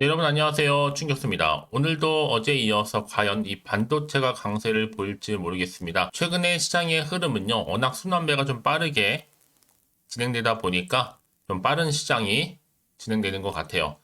네, 여러분 안녕하세요. 충격수입니다. 오늘도 어제 이어서 과연 이 반도체가 강세를 보일지 모르겠습니다. 최근에 시장의 흐름은요, 워낙 순환배가 좀 빠르게 진행되다 보니까 좀 빠른 시장이 진행되는 것 같아요.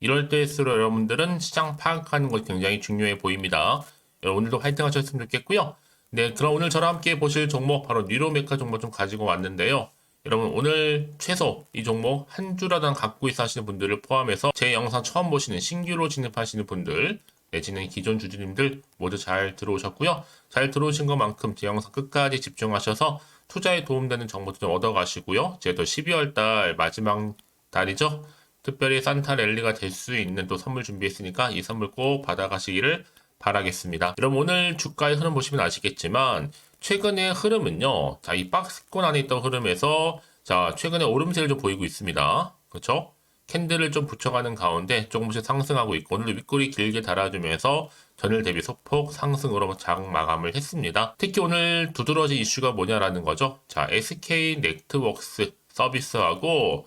이럴 때일수록 여러분들은 시장 파악하는 것이 굉장히 중요해 보입니다. 오늘도 화이팅 하셨으면 좋겠고요. 네, 그럼 오늘 저랑 함께 보실 종목 바로 뉴로메카 종목 좀 가지고 왔는데요. 여러분 오늘 최소 이 종목 한 주라도 갖고 있어 하시는 분들을 포함해서 제 영상 처음 보시는 신규로 진입하시는 분들 내지는 기존 주주님들 모두 잘 들어오셨고요. 잘 들어오신 것만큼 제 영상 끝까지 집중하셔서 투자에 도움되는 정보도 좀 얻어가시고요. 또 12월 달 마지막 달이죠. 특별히 산타 랠리가 될 수 있는 또 선물 준비했으니까 이 선물 꼭 받아가시기를 바라겠습니다. 여러분 오늘 주가의 흐름 보시면 아시겠지만 최근의 흐름은요. 자, 이 박스권 안에 있던 흐름에서 자, 최근에 오름세를 좀 보이고 있습니다. 그렇죠? 캔들을 좀 붙여가는 가운데 조금씩 상승하고 있고 오늘 윗꼬리 길게 달아주면서 전일 대비 소폭 상승으로 장 마감을 했습니다. 특히 오늘 두드러진 이슈가 뭐냐라는 거죠. 자, SK 넥트웍스 서비스하고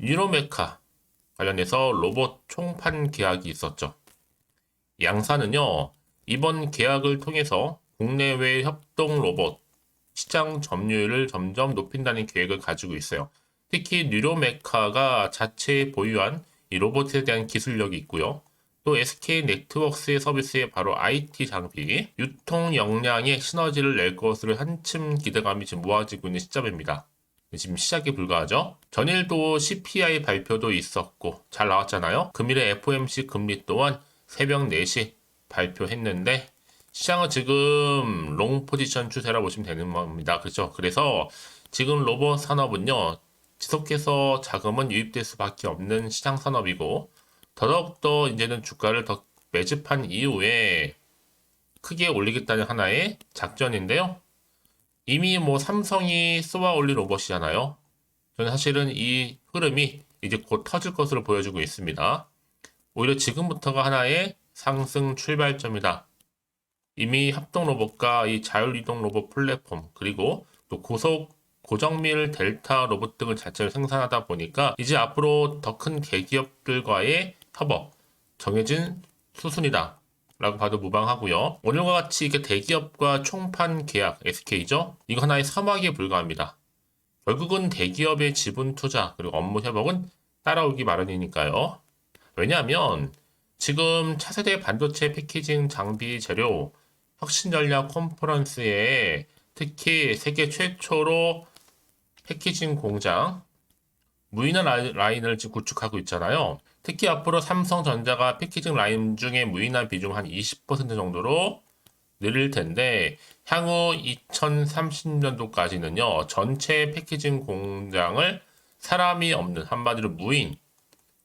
유로메카 관련해서 로봇 총판 계약이 있었죠. 양사는요, 이번 계약을 통해서 국내외 협동 로봇 시장 점유율을 점점 높인다는 계획을 가지고 있어요. 특히 뉴로메카가 자체 보유한 이 로봇에 대한 기술력이 있고요. 또 SK 네트워크스의 서비스에 바로 IT 장비, 유통 역량의 시너지를 낼 것으로 한층 기대감이 지금 모아지고 있는 시점입니다. 지금 시작에 불과하죠. 전일도 CPI 발표도 있었고 잘 나왔잖아요. 금일에 FOMC 금리 또한 새벽 4시 발표했는데 시장은 지금 롱 포지션 추세라 보시면 되는 겁니다. 그렇죠? 그래서 지금 로봇 산업은요. 지속해서 자금은 유입될 수밖에 없는 시장 산업이고 더더욱더 이제는 주가를 더 매집한 이후에 크게 올리겠다는 하나의 작전인데요. 이미 뭐 삼성이 쏘아 올린 로봇이잖아요. 저는 사실은 이 흐름이 이제 곧 터질 것으로 보여주고 있습니다. 오히려 지금부터가 하나의 상승 출발점이다. 이미 합동 로봇과 이 자율이동 로봇 플랫폼 그리고 또 고속 고정밀 델타 로봇 등을 자체를 생산하다 보니까 이제 앞으로 더 큰 대기업들과의 협업 정해진 수순이다. 라고 봐도 무방하고요. 오늘과 같이 이게 대기업과 총판 계약 SK죠. 이거 하나의 사막에 불과합니다. 결국은 대기업의 지분 투자 그리고 업무 협업은 따라오기 마련이니까요. 왜냐하면 지금 차세대 반도체 패키징 장비 재료 혁신 전략 컨퍼런스에 특히 세계 최초로 패키징 공장 무인화 라인을 지금 구축하고 있잖아요. 특히 앞으로 삼성전자가 패키징 라인 중에 무인화 비중 한 20% 정도로 늘릴 텐데 향후 2030년도까지는요 전체 패키징 공장을 사람이 없는 한마디로 무인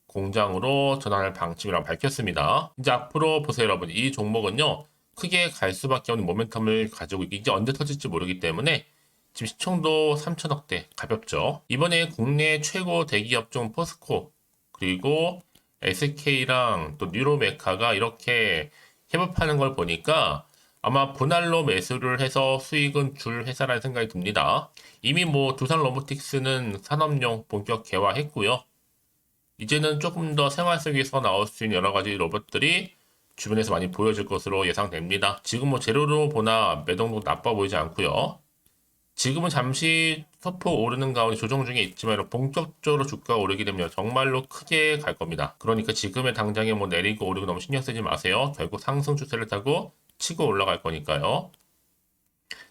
공장으로 전환할 방침이라고 밝혔습니다. 이제 앞으로 보세요 여러분 이 종목은요 크게 갈 수밖에 없는 모멘텀을 가지고 이게 언제 터질지 모르기 때문에 지금 시총도 3천억대 가볍죠. 이번에 국내 최고 대기업 중 포스코 그리고 SK랑 또 뉴로메카가 이렇게 협업하는 걸 보니까 아마 분할로 매수를 해서 수익은 줄 회사라는 생각이 듭니다. 이미 뭐 두산 로보틱스는 산업용 본격 개화했고요. 이제는 조금 더 생활 속에서 나올 수 있는 여러 가지 로봇들이 주변에서 많이 보여질 것으로 예상됩니다. 지금 뭐 재료로 보나 매동도 나빠 보이지 않고요. 지금은 잠시 소폭 오르는 가운데 조정 중에 있지만 본격적으로 주가가 오르게 되면 정말로 크게 갈 겁니다. 그러니까 지금의 당장에 뭐 내리고 오르고 너무 신경 쓰지 마세요. 결국 상승 추세를 타고 치고 올라갈 거니까요.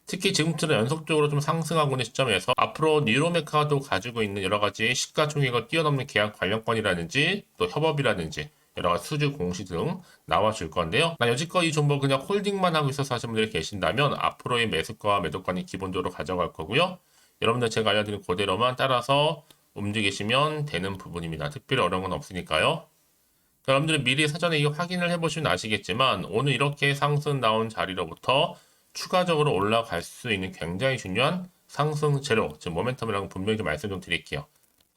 특히 지금처럼 연속적으로 좀 상승하고 있는 시점에서 앞으로 뉴로메카도 가지고 있는 여러 가지 시가총액을 뛰어넘는 계약 관련권이라든지 또 협업이라든지 여러 가지 수주 공시 등 나와줄 건데요. 나 여지껏 이 종목 그냥 홀딩만 하고 있어서 하시는 분들이 계신다면 앞으로의 매수가 매도권이 기본적으로 가져갈 거고요. 여러분들 제가 알려드린 그대로만 따라서 움직이시면 되는 부분입니다. 특별히 어려운 건 없으니까요. 여러분들이 미리 사전에 이거 확인을 해보시면 아시겠지만 오늘 이렇게 상승 나온 자리로부터 추가적으로 올라갈 수 있는 굉장히 중요한 상승 재료, 즉 모멘텀이라고 분명히 좀 말씀 좀 드릴게요.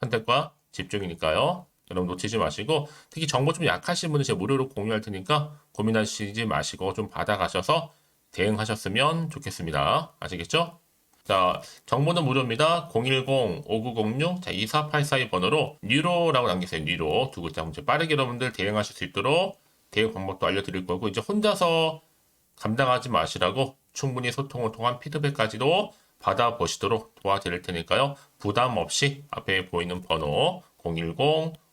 선택과 집중이니까요. 여러분 놓치지 마시고 특히 정보 좀 약하신 분은 제가 무료로 공유할 테니까 고민하시지 마시고 좀 받아가셔서 대응하셨으면 좋겠습니다. 아시겠죠? 자, 정보는 무료입니다. 010-5906, 자, 2484의 번호로 뉴로라고 남기세요. 뉴로. 두 글자 문제 빠르게 여러분들 대응하실 수 있도록 대응 방법도 알려드릴 거고, 이제 혼자서 감당하지 마시라고 충분히 소통을 통한 피드백까지도 받아보시도록 도와드릴 테니까요. 부담 없이 앞에 보이는 번호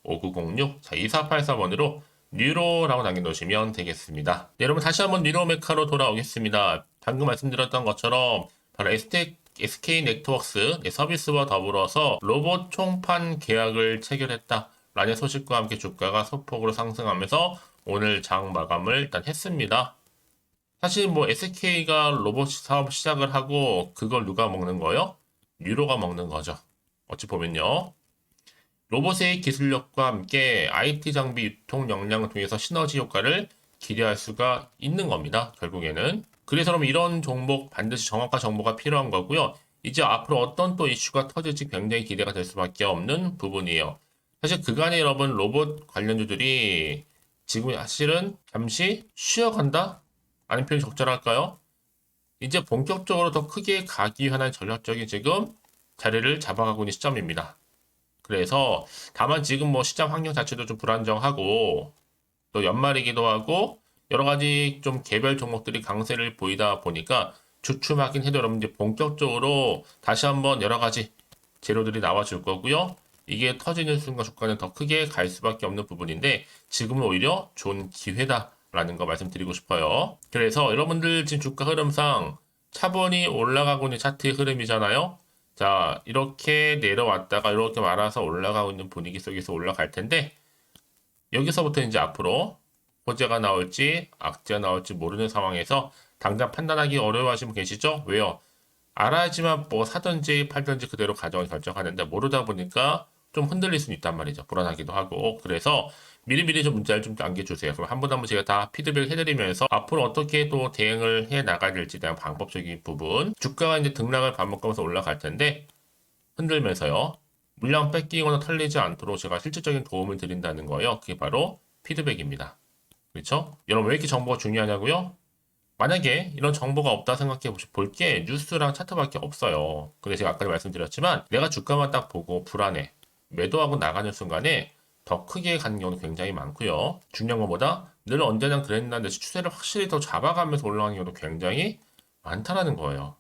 010-5906, 자, 2484번으로 뉴로라고 남겨놓으시면 되겠습니다. 네, 여러분 다시 한번 뉴로 메카로 돌아오겠습니다. 방금 말씀드렸던 것처럼 바로 ST, SK 네트워크스 네, 서비스와 더불어서 로봇 총판 계약을 체결했다. 라는 소식과 함께 주가가 소폭으로 상승하면서 오늘 장 마감을 일단 했습니다. 사실 뭐 SK가 로봇 사업 시작을 하고 그걸 누가 먹는 거요? 유로가 먹는 거죠. 어찌 보면요. 로봇의 기술력과 함께 IT 장비 유통 역량을 통해서 시너지 효과를 기대할 수가 있는 겁니다. 결국에는. 그래서 그럼 이런 종목 반드시 정확한 정보가 필요한 거고요. 이제 앞으로 어떤 또 이슈가 터질지 굉장히 기대가 될 수밖에 없는 부분이에요. 사실 그간에 여러분 로봇 관련주들이 지금 사실은 잠시 쉬어간다? 아닌 표현이 적절할까요? 이제 본격적으로 더 크게 가기 위한 전략적인 지금 자리를 잡아가고 있는 시점입니다. 그래서 다만 지금 뭐 시장 환경 자체도 좀 불안정하고 또 연말이기도 하고 여러 가지 좀 개별 종목들이 강세를 보이다 보니까 주춤하긴 해도 여러분 이제 본격적으로 다시 한번 여러 가지 재료들이 나와줄 거고요. 이게 터지는 순간 주가는 더 크게 갈 수밖에 없는 부분인데 지금은 오히려 좋은 기회다라는 거 말씀드리고 싶어요. 그래서 여러분들 지금 주가 흐름상 차분히 올라가고 있는 차트의 흐름이잖아요. 자, 이렇게 내려왔다가 이렇게 말아서 올라가고 있는 분위기 속에서 올라갈 텐데 여기서부터 이제 앞으로 호재가 나올지 악재가 나올지 모르는 상황에서 당장 판단하기 어려워하시는 분 계시죠? 왜요? 알아야지만 뭐 사든지 팔든지 그대로 가정을 결정하는데 모르다 보니까 좀 흔들릴 수는 있단 말이죠. 불안하기도 하고. 그래서 미리미리 좀 문자를 좀 남겨주세요. 그럼 한분한분 제가 다 피드백 해드리면서 앞으로 어떻게 또 대응을 해 나가야 될지 대한 방법적인 부분. 주가가 이제 등락을 반복하면서 올라갈 텐데 흔들면서요. 물량 뺏기거나 털리지 않도록 제가 실질적인 도움을 드린다는 거예요. 그게 바로 피드백입니다. 그렇죠? 여러분 왜 이렇게 정보가 중요하냐고요? 만약에 이런 정보가 없다 생각해 볼 게 뉴스랑 차트밖에 없어요. 근데 제가 아까 말씀드렸지만 내가 주가만 딱 보고 불안해. 매도하고 나가는 순간에 더 크게 가는 경우도 굉장히 많고요. 중요한 것보다 늘 언제나 그랬나 내 추세를 확실히 더 잡아가면서 올라가는 경우도 굉장히 많다라는 거예요.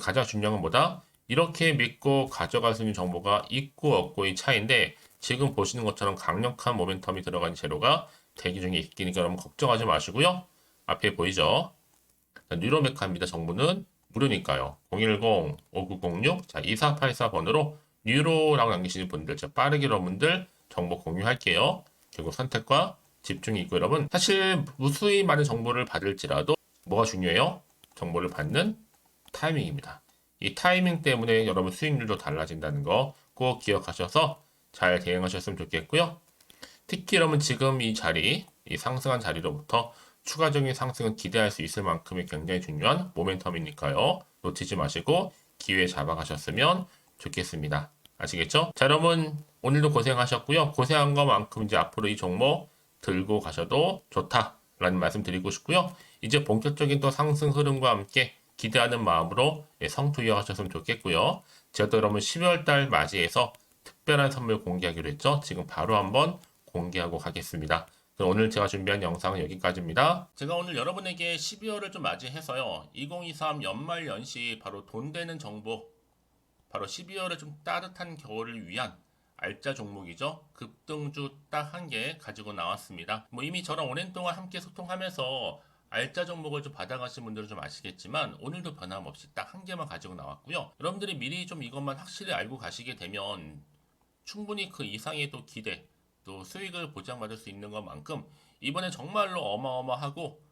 가장 중요한 것보다 이렇게 믿고 가져갈 수 있는 정보가 있고 없고의 차이인데 지금 보시는 것처럼 강력한 모멘텀이 들어간 재료가 대기 중에 있기니까 여러분 걱정하지 마시고요. 앞에 보이죠? 뉴로메카입니다. 정보는 무료니까요. 010-5906, 자, 2484번으로 뉴로라고 남기시는 분들, 자, 빠르게 여러분들 정보 공유할게요. 결국 선택과 집중이 있고 여러분, 사실 무수히 많은 정보를 받을지라도 뭐가 중요해요? 정보를 받는 타이밍입니다. 이 타이밍 때문에 여러분 수익률도 달라진다는 거 꼭 기억하셔서 잘 대응하셨으면 좋겠고요. 특히 여러분 지금 이 자리, 이 상승한 자리로부터 추가적인 상승은 기대할 수 있을 만큼의 굉장히 중요한 모멘텀이니까요. 놓치지 마시고 기회 잡아가셨으면 좋겠습니다. 아시겠죠? 자, 여러분 오늘도 고생하셨고요. 고생한 것만큼 이제 앞으로 이 종목 들고 가셔도 좋다라는 말씀 드리고 싶고요. 이제 본격적인 또 상승 흐름과 함께 기대하는 마음으로 예, 성투 이어가셨으면 좋겠고요. 제가 또 여러분 12월 달 맞이해서 특별한 선물 공개하기로 했죠. 지금 바로 한번 공개하고 가겠습니다. 오늘 제가 준비한 영상은 여기까지입니다. 제가 오늘 여러분에게 12월을 좀 맞이해서요. 2023 연말 연시 바로 돈 되는 정보, 바로 12월에 좀 따뜻한 겨울을 위한 알짜 종목이죠. 급등주 딱 한 개 가지고 나왔습니다. 뭐 이미 저랑 오랜 동안 함께 소통하면서 알짜 종목을 좀 받아가신 분들은 좀 아시겠지만 오늘도 변함없이 딱 한 개만 가지고 나왔고요. 여러분들이 미리 좀 이것만 확실히 알고 가시게 되면 충분히 그 이상의 또 기대, 또 수익을 보장받을 수 있는 것만큼 이번에 정말로 어마어마하고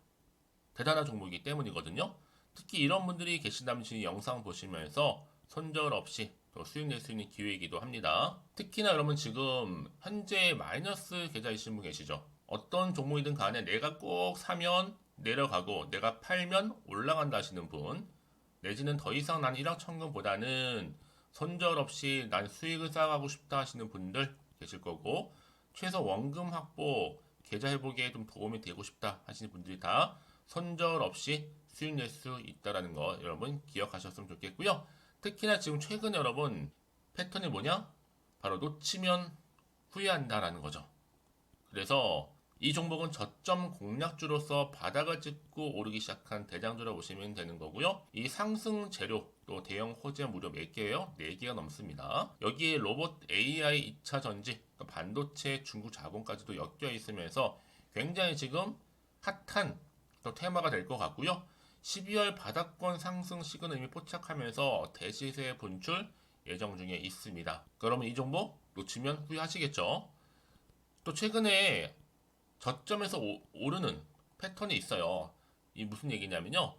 대단한 종목이기 때문이거든요. 특히 이런 분들이 계신다면 지금 영상 보시면서 손절 없이 또 수익 낼 수 있는 기회이기도 합니다. 특히나 여러분 지금 현재 마이너스 계좌이신 분 계시죠? 어떤 종목이든 간에 내가 꼭 사면 내려가고 내가 팔면 올라간다 하시는 분 내지는 더 이상 난 1억 천금보다는 손절 없이 난 수익을 쌓아가고 싶다 하시는 분들 계실 거고 최소 원금 확보 계좌 회복에 좀 도움이 되고 싶다 하시는 분들이 다 손절 없이 수익 낼 수 있다라는 거 여러분 기억하셨으면 좋겠고요. 특히나 지금 최근에 여러분 패턴이 뭐냐? 바로 놓치면 후회한다라는 거죠. 그래서 이 종목은 저점 공략주로서 바닥을 찍고 오르기 시작한 대장주라 보시면 되는 거고요. 이 상승 재료 또 대형 호재 무려 몇 개예요? 4개가 넘습니다. 여기에 로봇 AI 2차 전지, 또 반도체 중국 자본까지도 엮여 있으면서 굉장히 지금 핫한 또 테마가 될 것 같고요. 12월 바닥권 상승 시그널 이미 포착하면서 대시세 분출 예정 중에 있습니다. 그러면 이 종목 놓치면 후회하시겠죠? 또 최근에 저점에서 오, 오르는 패턴이 있어요. 이 무슨 얘기냐면요.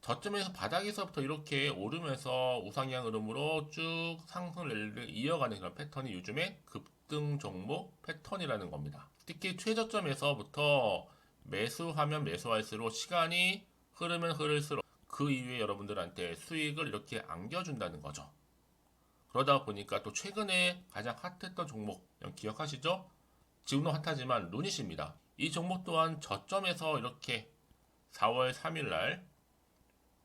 저점에서 바닥에서부터 이렇게 오르면서 우상향 흐름으로 쭉 상승 랠리를 이어가는 그런 패턴이 요즘에 급등 종목 패턴이라는 겁니다. 특히 최저점에서부터 매수하면 매수할수록 시간이 흐르면 흐를수록 그 이후에 여러분들한테 수익을 이렇게 안겨준다는 거죠. 그러다 보니까 또 최근에 가장 핫했던 종목 기억하시죠? 지금도 핫하지만 루닛입니다. 이 종목 또한 저점에서 이렇게 4월 3일 날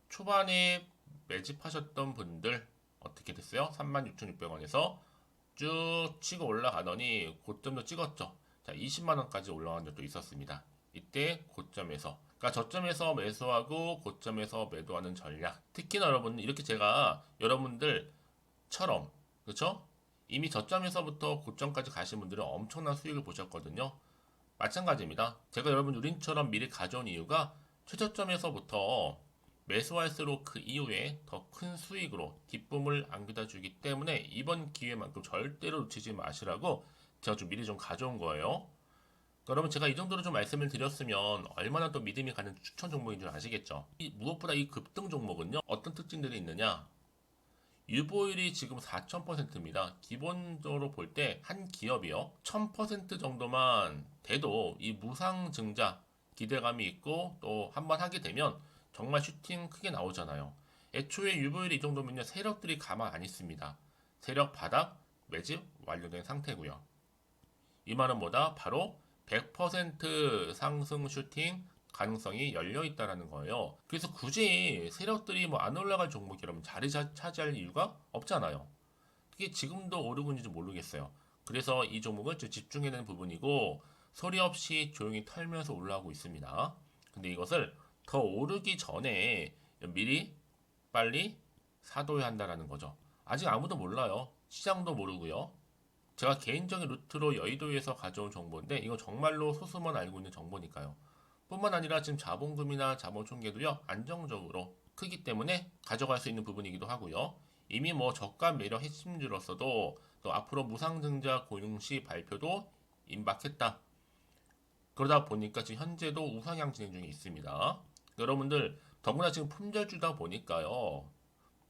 초반에 매집하셨던 분들 어떻게 됐어요? 36,600원에서 쭉 치고 올라가더니 고점도 찍었죠. 자, 20만 원까지 올라간 적도 있었습니다. 이때 고점에서 그러니까 저점에서 매수하고 고점에서 매도하는 전략. 특히나 여러분 이렇게 제가 여러분들처럼 그렇죠? 이미 저점에서부터 고점까지 가신 분들은 엄청난 수익을 보셨거든요. 마찬가지입니다. 제가 여러분 우린처럼 미리 가져온 이유가 최저점에서부터 매수할수록 그 이후에 더 큰 수익으로 기쁨을 안겨다 주기 때문에 이번 기회만큼 절대로 놓치지 마시라고 제가 좀 미리 좀 가져온 거예요. 여러분 제가 이 정도로 좀 말씀을 드렸으면 얼마나 또 믿음이 가는 추천 종목인 줄 아시겠죠? 이, 무엇보다 이 급등 종목은요 어떤 특징들이 있느냐 유보율이 지금 4,000%입니다. 기본적으로 볼 때 한 기업이요. 1,000% 정도만 돼도 이 무상 증자 기대감이 있고 또 한 번 하게 되면 정말 슈팅 크게 나오잖아요. 애초에 유보율이 이 정도면요. 세력들이 가만 안 있습니다. 세력 바닥 매집 완료된 상태고요. 이 말은 뭐다? 바로 100% 상승 슈팅 가능성이 열려 있다라는 거예요. 그래서 굳이 세력들이 뭐 안 올라갈 종목이 여러분 자리 차, 차지할 이유가 없잖아요. 그게 지금도 오르고 있는지 모르겠어요. 그래서 이 종목을 좀 집중해야 되는 부분이고 소리 없이 조용히 털면서 올라가고 있습니다. 근데 이것을 더 오르기 전에 미리 빨리 사둬야 한다라는 거죠. 아직 아무도 몰라요. 시장도 모르고요. 제가 개인적인 루트로 여의도에서 가져온 정보인데 이거 정말로 소수만 알고 있는 정보니까요. 뿐만 아니라 지금 자본금이나 자본 총계도요 안정적으로 크기 때문에 가져갈 수 있는 부분이기도 하고요. 이미 뭐 저가 매력 핵심주로서도 또 앞으로 무상증자 고용시 발표도 임박했다. 그러다 보니까 지금 현재도 우상향 진행 중에 있습니다. 여러분들 더구나 지금 품절주다 보니까요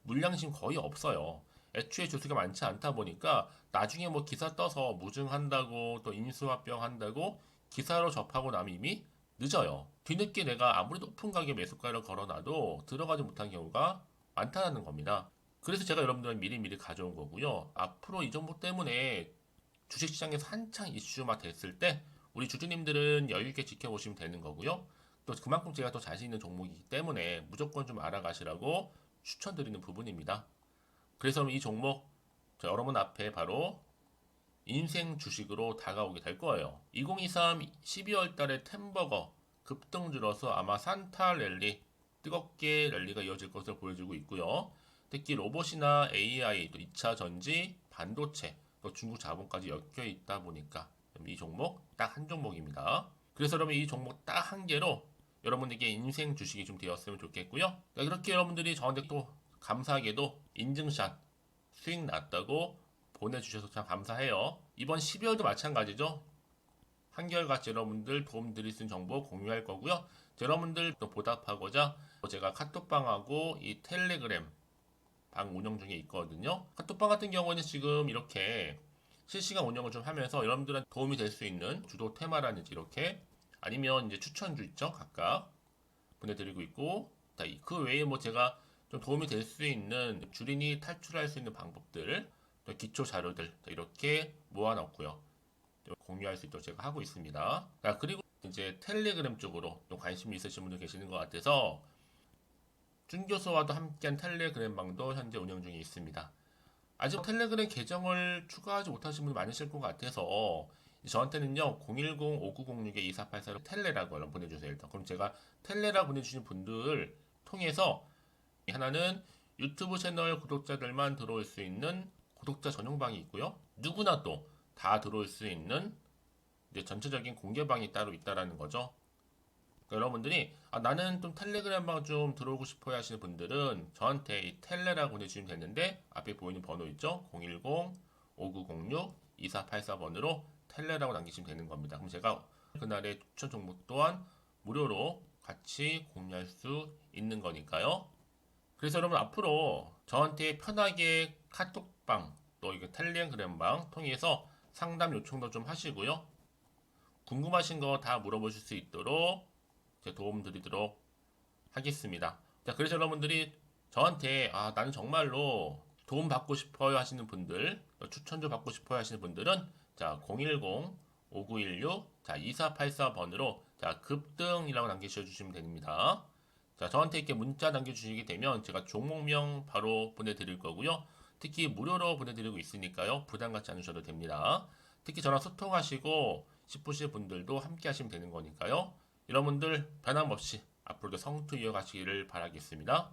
물량심 거의 없어요. 애초에 주수가 많지 않다 보니까 나중에 뭐 기사 떠서 무증한다고 또 인수합병 한다고 기사로 접하고 나면 이미 늦어요. 뒤늦게 내가 아무리 높은 가격 매수가를 걸어놔도 들어가지 못한 경우가 많다는 겁니다. 그래서 제가 여러분들은 미리미리 가져온 거고요. 앞으로 이 정보 때문에 주식시장에서 한창 이슈가 됐을 때 우리 주주님들은 여유있게 지켜보시면 되는 거고요. 또 그만큼 제가 더 자신 있는 종목이기 때문에 무조건 좀 알아가시라고 추천드리는 부분입니다. 그래서 이 종목 여러분 앞에 바로 인생 주식으로 다가오게 될 거예요. 2023 12월 달에 템버거 급등주로서 아마 산타 랠리 뜨겁게 랠리가 이어질 것을 보여주고 있고요. 특히 로봇이나 AI, 또 2차 전지, 반도체, 또 중국 자본까지 엮여 있다 보니까 이 종목 딱 한 종목입니다. 그래서 여러분 이 종목 딱 한 개로 여러분에게 인생 주식이 좀 되었으면 좋겠고요. 이렇게 여러분들이 저한테 또 감사하게도 인증샷 수익 났다고 보내주셔서 참 감사해요. 이번 12월도 마찬가지죠. 한결같이 여러분들 도움 드릴 수 있는 정보 공유할 거고요. 여러분들 또 보답하고자 제가 카톡방하고 이 텔레그램 방 운영 중에 있거든요. 카톡방 같은 경우는 지금 이렇게 실시간 운영을 좀 하면서 여러분들한테 도움이 될 수 있는 주도 테마라든지 이렇게 아니면 이제 추천주 있죠. 각각 보내드리고 있고 그 외에 뭐 제가 좀 도움이 될 수 있는 주린이 탈출할 수 있는 방법들 기초 자료들 이렇게 모아놓고요. 공유할 수 있도록 제가 하고 있습니다. 그리고 이제 텔레그램 쪽으로 좀 관심이 있으신 분들 계시는 것 같아서 준 교수와도 함께한 텔레그램 방도 현재 운영 중에 있습니다. 아직 텔레그램 계정을 추가하지 못하신 분이 많으실 것 같아서 저한테는요 010-5906-2484로 텔레라고 보내주세요 일단 그럼 제가 텔레라 보내주신 분들 통해서 하나는 유튜브 채널 구독자들만 들어올 수 있는 구독자 전용 방이 있고요 누구나 또 다 들어올 수 있는 전체적인 공개 방이 따로 있다라는 거죠 그러니까 여러분들이 아, 나는 좀 텔레그램 방 좀 들어오고 싶어요 하시는 분들은 저한테 이 텔레라고 보내주시면 되는데 앞에 보이는 번호 있죠 010-5906-2484번으로 텔레라고 남기시면 되는 겁니다. 그럼 제가 그날의 추천 종목 또한 무료로 같이 공유할 수 있는 거니까요. 그래서 여러분 앞으로 저한테 편하게 카톡방 또 이거 텔레그램방 통해서 상담 요청도 좀 하시고요. 궁금하신 거 다 물어보실 수 있도록 제 도움 드리도록 하겠습니다. 자, 그래서 여러분들이 저한테 아, 나는 정말로 도움 받고 싶어요 하시는 분들, 또 추천 좀 받고 싶어요 하시는 분들은 자, 010-5916 자, 2484번으로 자, 급등이라고 남기셔 주시면 됩니다. 자, 저한테 이렇게 문자 남겨주시게 되면 제가 종목명 바로 보내드릴 거고요. 특히 무료로 보내드리고 있으니까요. 부담 갖지 않으셔도 됩니다. 특히 저랑 소통하시고 싶으실 분들도 함께 하시면 되는 거니까요. 여러분들 변함없이 앞으로도 성투 이어가시기를 바라겠습니다.